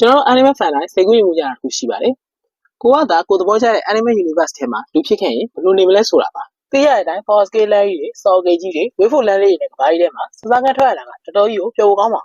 ကျွန်တော်တို့ anime fan တိုင်းစိတ်ကူးယဉ်မှုကြတာတစ်ခုရှိပါတယ်ကိုကသာကိုသဘောကျတဲ့ anime universe ထဲမှာလူဖြစ်ခဲ့ရင်ဘယ်လိုနေမလဲဆိုတာပါသိရတဲ့အတိုင်း power scale လမ်းကြီးတွေ saw gauge ကြီးတွေ wave foot လမ်းလေးတွေနဲ့ကဘာကြီးထဲမှာစစားကန်းထွက်ရတာကတော်တော်ကြီးကိုပျော်ဖို့ကောင်းပါဒါ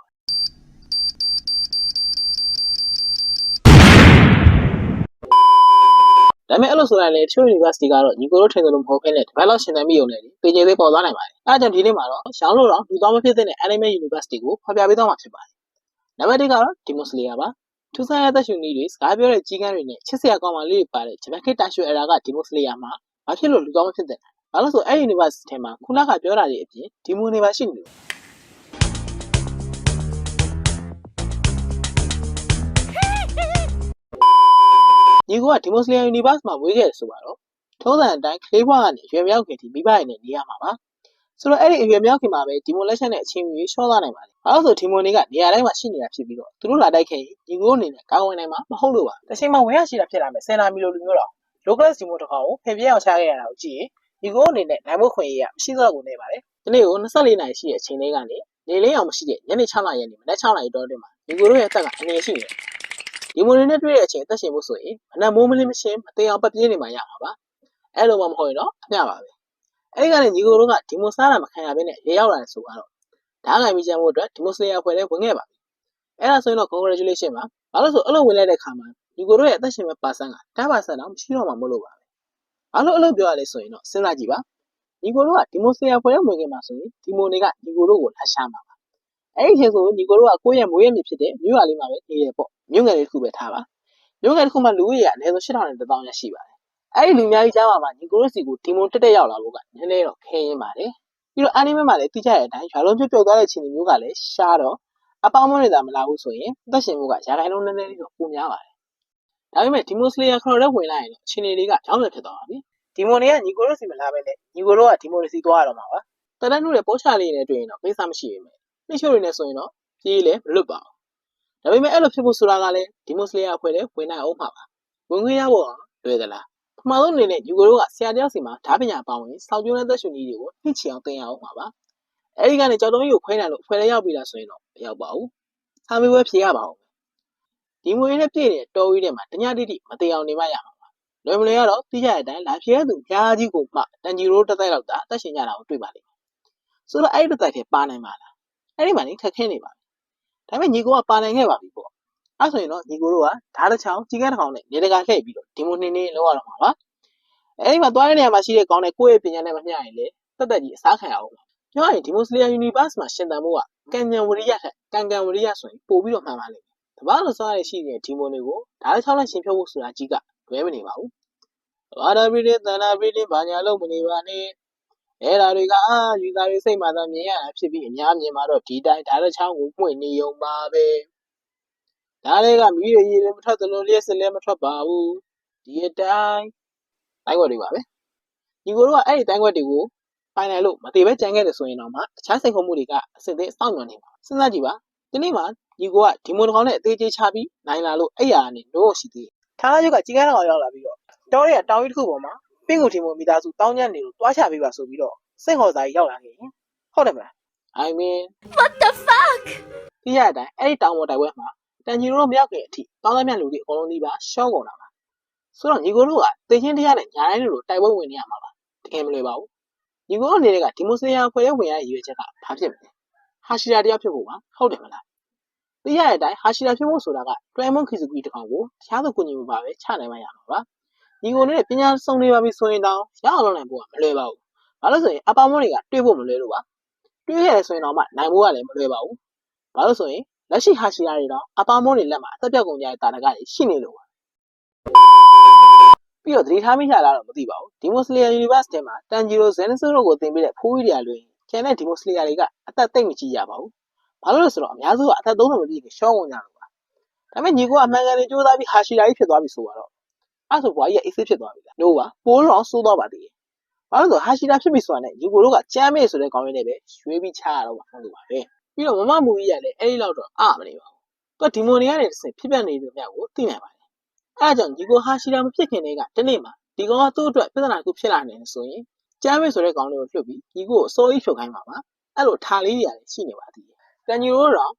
ပေမဲ့အဲ့လိုဆိုရင်လည်းတချို့ university ကတော့ညီကိုတို့ထင်သလိုမဟုတ်ဘဲနဲ့တပတ်လောက်ရှင်းသမ်းမိရုံနဲ့ပြင်ကျင်သေးပေါ်သွားနိုင်ပါတယ်။အဲဒါကြောင့်ဒီနေ့မှာတော့ရှောင်းလို့တော့လူသွားမဖြစ်တဲ့ anime university ကိုဖော်ပြပေးသွားမှာဖြစ်ပါတယ်။နံပါတ်1ကတော့ Demon Slayer ပါ။ ထူးဆန်းရသက်ရှင်နည်းတွေစကားပြောတဲ့ကြီးကန်းတွေနဲ့ချစ်စရာကောင်းမှလေးတွေပါတဲ့ဂျပန်ခေတ်တာရှူအရာက Demon Slayer မှာဘာဖြစ်လို့လူသွားမဖြစ်တဲ့လဲ။ဘာလို့ဆိုအဲ့ university ထဲမှာခုနကပြောတာတွေအပြင် Demon တွေပါရှိနေလို့ညီကက Demon Slayer Universe မှာဝေးခဲ့တယ်ဆိုပါတော့ထုံးစံအတိုင်းကလေးဘွားကနေရွယ်မြောက်ခင်ဒီမိဘတွေနဲ့နေရမှာပါ ဆိုတော့အဲ့ဒီအရွယ်မြောက်ခင်မှာပဲဒီမွန်လက်ချက်နဲ့အချင်းကြီးရှော့သွားနိုင်ပါတယ်။ဘာလို့ဆိုဒီမွန်တွေကနေရာတိုင်းမှာရှိနေတာဖြစ်ပြီးတော့သူတို့လာတိုက်ခဲ့ရင်ညီကိုအနေနဲ့ကောင်းဝင်နိုင်မှာမဟုတ်လို့ပါ။တစ်ချိန်မှာဝင်ရရှိတာဖြစ်လာမယ်စင်နာမီလိုလူမျိုးတော့ local ဒီမွန်တစ်ခါကိုဖင်ပြအောင်ချခဲ့ရတာကိုကြည့်ရင်ညီကိုအနေနဲ့နိုင်ဖို့ခွင့်ရမရှိတော့ကိုနေပါတယ်။ဒီနေ့ကို24နာရီရှိတဲ့အချိန်လေးကနေနေလင်းအောင်မရှိတဲ့ညနေ6နာရီနေမနက်6နာရီတောအတွင်းမှာညီကိုတို့ရဲ့အသက်ကအနည်းရှိနေတယ်။ဒီမွန်တွေနဲ့တွေ့တဲ့အချိန်အသက်ရှင်ဖို့ဆိုရင်မနက်မိုးမလင်းမရှင်းမသိအောင်ပတ်ပြေးနေမှရမှာပါ။အဲ့လိုမှမဟုတ်ရင်တော့အမျှပါပဲ။ အဲ့ဒီကနေညီကိုတို့ကဒီမိုစားတာမခံရဘဲနဲ့ရေရောက်လာတယ်ဆိုတော့ဓာတ်နိုင်ပြီးချမ်းဖို့အတွက်ဒီမိုစလေယာဖွဲ့လဲဝင်ခဲ့ပါပြီ။အဲ့ဒါဆိုရင်တော့ congratulation ပါ။ဘာလို့ဆိုအဲ့လိုဝင်လိုက်တဲ့ခါမှာညီကိုတို့ရဲ့အသက်ရှင်မဲ့ပါဆန်က10%တော့မရှိတော့မှမလို့ပါပဲ။ဘာလို့အဲ့လိုပြောရလဲဆိုရင်တော့စဉ်းစားကြည့်ပါ။ညီကိုတို့ကဒီမိုစလေယာဖွဲ့လဲဝင်ခဲ့မှာဆိုရင်ဒီမိုတွေကညီကိုတို့ကိုလာရှာမှာပါ။အဲ့ဒီချိန်ဆိုညီကိုတို့ကကိုယ့်ရဲ့မွေးရမြေဖြစ်တဲ့မြို့ရွာလေးမှာပဲနေရပေါ့။မြို့ငယ်လေးတစ်ခုပဲထားပါ။မြို့ငယ်တစ်ခုမှာလူဦးရေကအနည်းဆုံး8000နဲ့1000ရရှိပါတယ်။ အဲ့ဒီလူများကြီးကြားမှာမှညီကိုတို့စီကိုဒီမွန်တက်တက်ရောက်လာဖို့ကနည်းနည်းတော့ခဲရင်ပါတယ်။ပြီးတော့ anime မှာလည်းသိကြတဲ့အတိုင်းရွာလုံးပြုတ်ပြုတ်သွားတဲ့ခြေနေမျိုးကလည်းရှားတော့အပေါင်းမွန်းတွေသာမလာဘူးဆိုရင်အသက်ရှင်မှုကရာခိုင်နှုန်းနည်းနည်းလေးတော့ပိုများပါတယ်။ဒါပေမဲ့ဒီမိုစလေယာခရိုတဲ့ဝင်လိုက်ရင်တော့ခြေနေတွေကကြောင်းလွယ်ဖြစ်သွားပါပြီ။ဒီမိုတွေကညီကိုတို့စီမလာပဲနဲ့ညီကိုတို့ကဒီမိုတွေစီသွားရတော့မှာပါ။တရန်တို့ရဲ့ပိုးချလေးနဲ့တွေ့ရင်တော့ကိစ္စမရှိပေမဲ့နှိချို့တွေနဲ့ဆိုရင်တော့ပြေးလေမလွတ်ပါဘူး။ဒါပေမဲ့အဲ့လိုဖြစ်ဖို့ဆိုတာကလည်းဒီမိုစလေယာအဖွဲ့နဲ့ဝင်နိုင်အောင်မှာပါ။ဝင်ခွင့်ရဖို့လွယ်သလား။ ပထမဆုံးအနေနဲ့ယူကိုတို့ကဆရာတယောက်စီမှာဓာပညာပါဝင်စောက်ကျိုးတဲ့သက်ရှင်ကြီးတွေကိုနှိချအောင်သင်ရအောင်ပါပါ။အဲဒီကနေကြောက်တုံးကြီးကိုခွဲနိုင်လို့ဖွဲလဲရောက်ပြီလားဆိုရင်တော့မရောက်ပါဘူး။စာမေးပွဲဖြေရပါဦး။ဒီမွေနဲ့ပြည့်တဲ့တော်ဝီးထဲမှာတညတိတိမသေးအောင်နေမှရမှာပါ။လွယ်မလွယ်ကတော့သိကြတဲ့အတိုင်းလာဖြေရသူကြားကြီးကိုမှတန်ကြီးရိုးတစ်သက်လောက်သာအသက်ရှင်ကြတာကိုတွေ့ပါလိမ့်မယ်။ဆိုတော့အဲ့ဒီတစ်သက်ထဲပါနိုင်ပါလား။အဲ့ဒီမှာနေခက်ခဲနေပါပြီ။ဒါပေမဲ့ညီကိုကပါနိုင်ခဲ့ပါပြီပေါ့။ အဲ့ဆိုရင်တော့ညီကိုတို့ကဓာတ်တစ်ချောင်းကြီးကန်းတစ်ကောင်နဲ့နေတကာလှည့်ပြီးတော့ဒီမွနေနေလောက်ရတော့မှာပါ။အဲဒီမှာသွားတဲ့နေရာမှာရှိတဲ့ကောင်းတဲ့ကိုယ့်ရဲ့ပညာနဲ့မမျှရင်လေတက်တက်ကြီးအစားခံရအောင်။ပြောရရင်ဒီမိုစလီယာ Universe မှာရှင်သန်မှုကကံဉဏ်ဝရိယထက်ကံကံဝရိယဆိုရင်ပို့ပြီးတော့မှန်ပါလိမ့်မယ်။တပားလိုစားရရှိတဲ့ဒီမိုတွေကိုဓာတ်တစ်ချောင်းနဲ့ရှင်ဖြုတ်ဖို့ဆိုတာကြီးကလွဲမနေပါဘူး။ဘာသာပြည်တဲ့သန္တာပြည်တဲ့ဘာညာလုံးမနေပါနဲ့။အဲ့ဒါတွေကအာယူသားတွေစိတ်မှသာမြင်ရတာဖြစ်ပြီးအများမြင်မှာတော့ဒီတိုင်းဓာတ်တစ်ချောင်းကိုပွင့်နေုံပါပဲ။ ဒါတွေကမိရည်ရည်လည်းမထွက်သလိုလျက်စလည်းမထွက်ပါဘူး။ဒီအတိုင်းတိုင်းွက်တွေပါပဲညီကိုတို့ကအဲ့ဒီတိုင်းွက်တွေကိုပိုင်နိုင်လို့မသေးပဲကြံခဲ့တယ်ဆိုရင်တော့မှတခြားစိတ်ခုံမှုတွေကအစစ်သေးစောင့်မျှော်နေပါစဉ်းစားကြည့်ပါဒီနေ့မှညီကိုကဒီမွန်တကောင်နဲ့အသေးချေချပြီးနိုင်လာလို့အဲ့ရကနေတော့ရှိသေးတယ်ထားရုပ်ကကြီးကန်းတော်ရောက်လာပြီးတော့တောရဲတောင်ကြီးတစ်ခုပေါ်မှာပင့်ကိုဒီမွန်မိသားစုတောင်းညံ့နေလို့တွားချပေးပါဆိုပြီးတော့စိတ်ဟော်စာကြီးရောက်လာခဲ့ရင်ဟုတ်တယ်မလား I mean What the fuck? ဒီရတဲ့အတိုင်းအဲ့ဒီတောင်ပေါ်တိုက်ပွဲမှာ တန်ကြီးတို့မရောက်ခင်အထိတောင်းသမျှလူတွေအကုန်လုံးဒီပါရှော့ကုန်တာပါဆိုတော့ညီကိုတို့ကတေချင်းတရားနဲ့ညာတိုင်းလိုတိုက်ပွဲဝင်နေရမှာပါတကယ်မလွယ်ပါဘူးညီကိုတို့အနေနဲ့ကဒီမိုစလီယာဖွဲ့ရဲ့ဝင်ရတဲ့ရည်ရွယ်ချက်ကဘာဖြစ်မလဲဟာရှိရာတရားဖြစ်ဖို့ပါဟုတ်တယ်မလားသိရတဲ့အတိုင်းဟာရှိရာဖြစ်ဖို့ဆိုတာကတွဲမွန်ခီစုကြီးတစ်ကောင်ကိုတခြားသူကိုညီမပါပဲချနိုင်မှရမှာပါညီကိုနဲ့ပညာစုံနေပါပြီဆိုရင်တောင်ရအောင်လုပ်နိုင်ဖို့ကမလွယ်ပါဘူးဘာလို့ဆိုရင်အပေါင်းမတွေကတွေးဖို့မလွယ်လို့ပါတွေးရတယ်ဆိုရင်တော့မှနိုင်ဖို့ကလည်းမလွယ်ပါဘူးဘာလို့ဆိုရင် လက်ရှိဟာရှိရာတွေတော့အပေါင်းမတွေလက်မှာအသက်ပြောက်ကုန်ကြတဲ့တာရကတွေရှိနေလို့ပါပြီးတော့သတိထားမိကြလားတော့မသိပါဘူးဒီမိုစလီယာ Universe ထဲမှာတန်ဂျီရိုဇန်နစ်ဆိုတို့ကိုသင်ပေးတဲ့ဖိုးကြီးတွေကလွင်ကျန်တဲ့ဒီမိုစလီယာတွေကအသက်သိမ့်မကြည့်ရပါဘူးဘာလို့လဲဆိုတော့အများစုကအသက်30မပြည့်ခင်ရှောင်းဝင်ကြလို့ပါဒါပေမဲ့ညီကအမှန်ကန်နေကြိုးစားပြီးဟာရှိရာကြီးဖြစ်သွားပြီဆိုတော့အဲ့ဆိုဘွားကြီးကအေးဆေးဖြစ်သွားပြီလားလို့ပါပိုးတော့ဆိုးသွားပါသေးတယ်ဘာလို့လဲဆိုဟာရှိရာဖြစ်ပြီဆိုတာနဲ့ညီကိုတို့ကကြမ်းမေ့ဆိုတဲ့ကောင်းရင်းနဲ့ပဲရွှေပြီးချရတော့ပါဟုတ်လို့ပါပဲ ပြီးတော့မမမူကြီးကလည်းအဲ့ဒီလောက်တော့အမနေပါဘူးသူကဒီမိုနေရတဲ့ဆင်ဖြစ်ပြနေတယ်မြတ်ကိုသိနိုင်ပါတယ်အဲအကြောင်းညီကိုဟာရှိရာမဖြစ်ခင်တည်းကဒီနေ့မှာဒီကောင်ကသူ့အတွက်ပြဿနာတစ်ခုဖြစ်လာနေတယ်ဆိုရင်ကျမ်းမေဆိုတဲ့ကောင်လေးကိုလွှတ်ပြီးညီကိုကိုအစိုးရဖြုတ်ခိုင်းပါပါအဲ့လိုထားလေးတွေရတယ်ရှိနေပါသေးတယ်တန်ညီတို့တော့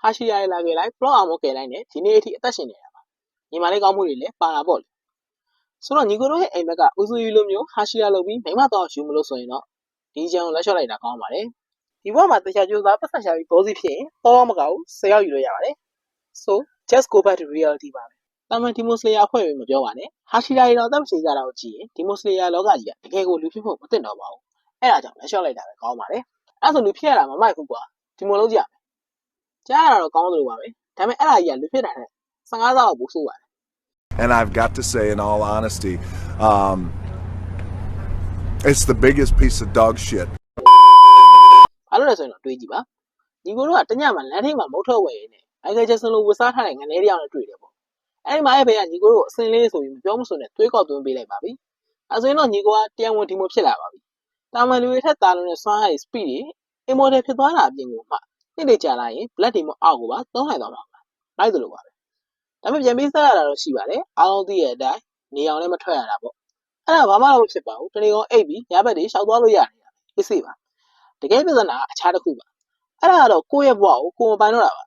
ဟာရှိယာရဲ့လာခဲ့လိုက်ပလော့အောင်မကယ်လိုက်နဲ့ဒီနေ့အထိအသက်ရှင်နေတာပါညီမလေးကောင်းမှုတွေလည်းပါတာပေါ့လေဆိုတော့ညီကိုတို့ရဲ့အိမ်မက်ကဦးစုယူလိုမျိုးဟာရှိယာလုပ်ပြီးမိမတော့ယူမလို့ဆိုရင်တော့ဒီချန်ကိုလက်လျှော့လိုက်တာကောင်းပါတယ် ဒီဘက်မှာတခြားကြိုးစားပတ်သက်ရှာပြီးဘောစီဖြစ်ရင်တော့မကောက်ဆယ်ယောက်ယူလို့ရပါတယ် so just go back to reality ပါပဲတာမန်ဒီမိုစလေယာအဖွဲ့ပဲမပြောပါနဲ့ဟာရှိယာတွေတော့အသက်မချေကြတာကိုကြည့်ရင်ဒီမိုစလေယာလောကကြီးကတကယ်ကိုလူဖြစ်ဖို့မသင့်တော့ပါဘူးအဲ့ဒါကြောင့်လက်လျှော့လိုက်တာပဲကောင်းပါတယ်အဲ့ဒါဆိုလူဖြစ်ရတာမမိုက်ဘူးကွာဒီမိုလုံးကြည့်ရမယ်ကြားရတာတော့ကောင်းသလိုပါပဲဒါပေမဲ့အဲ့ဒါကြီးကလူဖြစ်တာနဲ့15ဆလောက်ပိုဆိုးပါတယ် And I've got to say, in all honesty, um, it's the biggest piece of dog shit. ဘာလို့လဲဆိုရင်တော့တွေးကြည့်ပါညီကိုတို့ကတညမှာလမ်းထိပ်မှာမုတ်ထွက်ဝယ်ရင်းနဲ့အိုင်ကယ်ဂျက်ဆန်လိုဝတ်စားထားတဲ့ငနေတယောက်နဲ့တွေ့တယ်ပေါ့အဲ့ဒီမှာအဲ့ဘက်ကညီကိုတို့ကိုအစင်းလေးဆိုပြီးမပြောမဆိုနဲ့တွေးကောက်သွင်းပေးလိုက်ပါပြီအဲဆိုရင်တော့ညီကိုကတရားဝင်ဒီမိုဖြစ်လာပါပြီတာမန်လူတွေထက်တာလုံးနဲ့စွမ်းအားတွေ speed တွေ immortal ဖြစ်သွားတာအပြင်ကိုမှနေ့တွေကြာလာရင် black တွေမအောက်ကိုပါသုံးနိုင်သွားမှာပါလိုက်သလိုပါပဲဒါပေမဲ့ပြန်ပြီးဆက်ရတာတော့ရှိပါတယ်အားလုံးသိရတဲ့အတိုင်းနေအောင်လည်းမထွက်ရတာပေါ့အဲ့ဒါဘာမှတော့မဖြစ်ပါဘူးတနေ့ကောင်အိပ်ပြီးညဘက်တွေရှောက်သွားလို့ရတယ်အေးစေးပါ တကယ်ပြဿနာကအခြားတစ်ခုပါအဲ့ဒါကတော့ကိုယ့်ရဲ့ဘဝကိုကိုယ်မပိုင်တော့တာပါ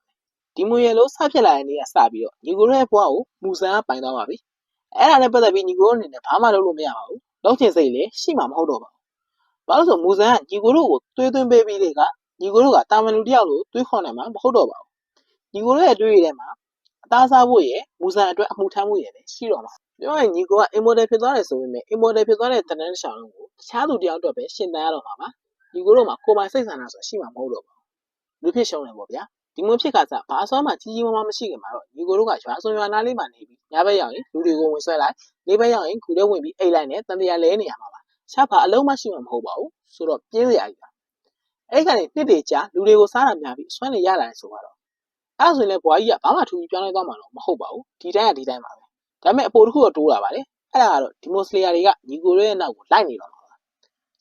ဒီမွေရလို့စဖြစ်လာတဲ့နေ့ကစပြီးတော့ညီကိုတို့ရဲ့ဘဝကိုမူဆန်ကပိုင်သွားပါပြီအဲ့ဒါနဲ့ပတ်သက်ပြီးညီကိုတို့အနေနဲ့ဘာမှလုပ်လို့မရပါဘူးလောက်ချင်စိတ်လည်းရှိမှာမဟုတ်တော့ပါဘူးဘာလို့ဆိုမူဆန်ကညီကိုတို့ကိုတွေးသွင်းပေးပြီးလေကညီကိုတို့ကတာမန်လူတစ်ယောက်လိုတွေးခေါ်နိုင်မှာမဟုတ်တော့ပါဘူးညီကိုတို့ရဲ့တွေးရတဲ့မှာအသားစားဖို့ရယ်မူဆန်အတွက်အမှုထမ်းဖို့ရယ်လည်းရှိတော့မှာပြောရင်ညီကိုက immortal ဖြစ်သွားတယ်ဆိုပေမဲ့ immortal ဖြစ်သွားတဲ့တနန်းတစ်ချောင်းလုံးကိုတခြားသူတစ်ယောက်အတွက်ပဲရှင်းတန်းရတော့မှာပါ ဒီကိုတော့မှာကိုယ်ပိုင်စိတ်ဆန္ဒဆိုတာရှိမှာမဟုတ်တော့ပါဘူးလူဖြစ်ရှုံးတယ်ပေါ့ဗျာဒီမျိုးဖြစ်ခါစားဘာအစွမ်းမှကြီးကြီးမားမားမရှိခင်မှာတော့ဒီကိုတို့ကရွာစွန်ရွာနားလေးမှာနေပြီးညဘက်ရောက်ရင်လူတွေကိုဝင်ဆွဲလိုက်နေ့ဘက်ရောက်ရင်ခုထဲဝင်ပြီးအိတ်လိုက်နဲ့တန်တရာလဲနေရမှာပါရှားပါအလုံးမရှိမှာမဟုတ်ပါဘူးဆိုတော့ပြင်းစရာကြီးပါအဲ့ကနေနှစ်တွေကြာလူတွေကိုစားတာများပြီးအစွမ်းတွေရလာတယ်ဆိုတော့အဲ့ဒါဆိုရင်လည်းဘွားကြီးကဘာမှထူပြီးပြောင်းလဲသွားမှာတော့မဟုတ်ပါဘူးဒီတိုင်းကဒီတိုင်းပါပဲဒါပေမဲ့အပေါ်တစ်ခုတော့တိုးလာပါတယ်အဲ့ဒါကတော့ဒီမိုစလေယာတွေကညီကိုတို့ရဲ့နောက်ကိုလိုက်နေတော့မှာပါ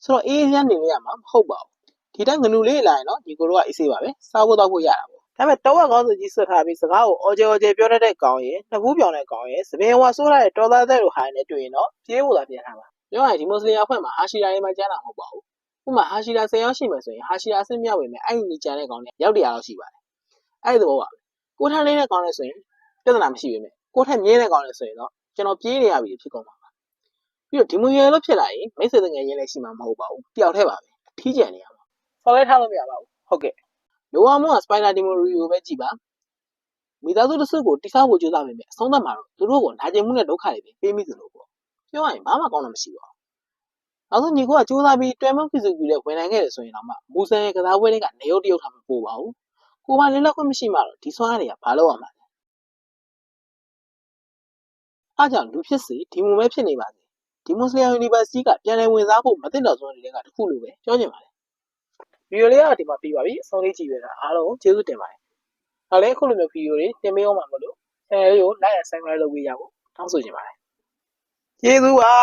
ဆိုတော့အေးအေးချမ်းနေလို့ရမှာမဟုတ်ပါဘူးဒီတိုင်းငနူလေးလာရင်တော့ညီကိုတို့ကအေးဆေးပါပဲစားဖို့တော့ဖို့ရတာပေါ့ဒါပေမဲ့တော့ဝက်ကောင်းစုကြီးဆွတ်ထားပြီးစကားကိုအော်ဂျေအော်ဂျေပြောတတ်တဲ့ကောင်ရယ်နှစ်ဘူးပြောင်တဲ့ကောင်ရယ်စပင်ဝါဆိုးရတဲ့တော်သားသက်လိုဟာနဲ့တွေ့ရင်တော့ပြေးဖို့သာပြန်ထားပါပြောရရင်ဒီမွတ်စလင်အဖွဲ့မှာဟာရှိရာတွေမှာကျန်းတာမဟုတ်ပါဘူးဥပမာဟာရှိရာ10ယောက်ရှိမယ်ဆိုရင်ဟာရှိရာအဆင့်မြောက်ဝင်မယ်အဲ့ဒီညီကျန်တဲ့ကောင်နဲ့ရောက်တရားလောက်ရှိပါတယ်အဲ့ဒီသဘောပါပဲကိုထန်းလေးတဲ့ကောင်နဲ့ဆိုရင်ပြဿနာမရှိပေမဲ့ကိုထက်မြင်းတဲ့ကောင်နဲ့ဆိုရင်တော့ကျွန်တော်ပြေးနေရပြီဖြစ်ကုန်ပါ ပါပြီးတော့ဒီမွေရလို့ဖြစ်လာရင်မိတ်ဆွေတငယ်ချင်းလည်းရှိမှာမဟုတ်ပါဘူးတယောက်တည်းပါပဲအထီးကျန်နေရဆော်လဲထားလို့မရပါဘူးဟုတ်ကဲ့လိုအပ်မှုကစပိုင်ဒါဒီမိုရီကိုပဲကြည်ပါမိသားစုတစ်စုကိုတိဆောက်ဖို့ကြိုးစားပေမဲ့အဆုံးသတ်မှာတော့သူတို့ကိုနာကျင်မှုနဲ့ဒုက္ခတွေပဲပေးမိသလိုပေါ့ပြောရရင်ဘာမှကောင်းတာမရှိပါဘူးနောက်ဆုံးညီကိုကကြိုးစားပြီးတွဲမဖီစုကူလည်းဝင်နိုင်ခဲ့တယ်ဆိုရင်တော့မှမူဆန်ရဲ့ကစားပွဲတွေကနေရုပ်တရုပ်ထားမပို့ပါဘူးကိုမလေးလောက်ခွင့်မရှိမှတော့ဒီဆွမ်းတွေကဘာလို့ရမှာလဲအားကြောင့်လူဖြစ်စီဒီမူပဲဖြစ်နေပါစေ ဒီမွတ်စလင်ယူနီဗာစီတီကပြန်လည်ဝင်စားဖို့မသင့်တော်ဆုံးတွေကတစ်ခုလိုပဲပြောချင်ပါတယ်ဗီဒီယိုလေးကဒီမှာပြီးပါပြီအဆုံးလေးကြည့်ရတာအားလုံးကျေးဇူးတင်ပါတယ်။နောက်လည်းအခုလိုမျိုးဗီဒီယိုတွေတင်ပေးအောင်ပါမလို့ channel လေးကို like and subscribe လုပ်ပေးရဖို့တောင်းဆိုချင်ပါတယ်။ကျေးဇူးပါ